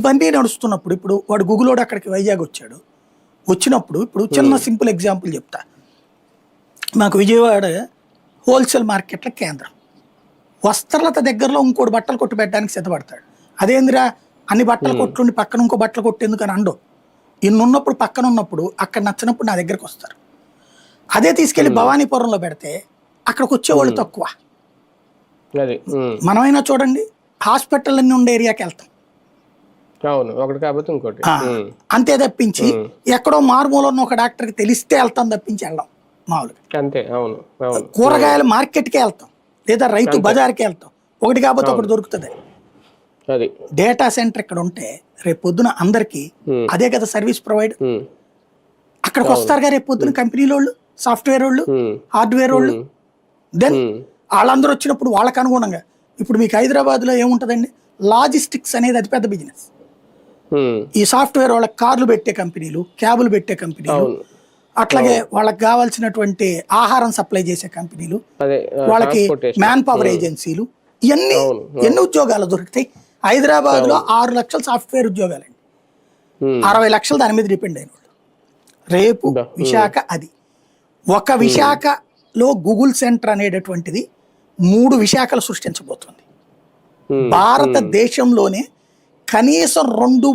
ఇవన్నీ నడుస్తున్నప్పుడు ఇప్పుడు వాడు గుగులోడు అక్కడికి వైజాగ్ వచ్చాడు. వచ్చినప్పుడు ఇప్పుడు చిన్న సింపుల్ ఎగ్జాంపుల్ చెప్తా. మాకు విజయవాడ హోల్సేల్ మార్కెట్ల కేంద్రం. వస్త్రలత దగ్గరలో ఇంకోటి బట్టలు కొట్టు పెట్టడానికి సిద్ధపడతాడు. అదేందిరా? అన్ని బట్టలు కొట్టుండి పక్కన ఇంకో బట్టలు కొట్టేందుకు అని అండో ఇన్ని ఉన్నప్పుడు పక్కన ఉన్నప్పుడు అక్కడ నచ్చినప్పుడు నా దగ్గరకు వస్తారు. అదే తీసుకెళ్ళి భవానీపురంలో పెడితే అక్కడికి వచ్చేవాళ్ళు తక్కువ. మనమైనా చూడండి హాస్పిటల్ అన్ని ఉండే ఏరియాకి వెళ్తాం అవును ఒకటి ఇంకోటి. అంతే తప్పించి ఎక్కడో మారుమూల ఉన్న ఒక డాక్టర్కి తెలిస్తే వెళ్తాం తప్పించి వెళ్ళాం మామూలుగా. అంతే అవును అవును. కూరగాయల మార్కెట్కే వెళ్తాం లేదా రైతు బజార్కి వెళ్తాం. ఒకటి కాకపోతే ఒకటి దొరుకుతుంది. అది. డేటా సెంటర్ ఇక్కడ ఉంటే రేపు పొద్దున అందరికీ. అదే కదా సర్వీస్ ప్రొవైడ్. అక్కడికి వస్తారు కదా రేపు పొద్దున కంపెనీల వాళ్ళు సాఫ్ట్వేర్ వాళ్ళు. హార్డ్వేర్ వాళ్ళు. దెన్. వాళ్ళందరూ వచ్చినప్పుడు వాళ్ళకి అనుగుణంగా ఇప్పుడు మీకు హైదరాబాద్లో ఏముంటుందండి? లాజిస్టిక్స్ అనేది అతిపెద్ద బిజినెస్. ఈ సాఫ్ట్వేర్ వాళ్ళకి కార్లు పెట్టే కంపెనీలు క్యాబులు పెట్టే కంపెనీలు అట్లాగే వాళ్ళకి కావాల్సినటువంటి ఆహారం సప్లై చేసే కంపెనీలు వాళ్ళకి. మ్యాన్ పవర్ ఏజెన్సీలు ఇవన్నీ ఎన్ని ఉద్యోగాలు దొరుకుతాయి? హైదరాబాద్లో ఆరు లక్షల సాఫ్ట్వేర్ ఉద్యోగాలండి. ఉమ్. అరవై లక్షలు దాని మీద డిపెండ్ అయిన వాళ్ళు. రేపు. విశాఖ అది. ఒక విశాఖలో గూగుల్ సెంటర్ అనేటటువంటిది మూడు విశాఖలు సృష్టించబోతుంది. భారతదేశంలోనే కనీసం రెండు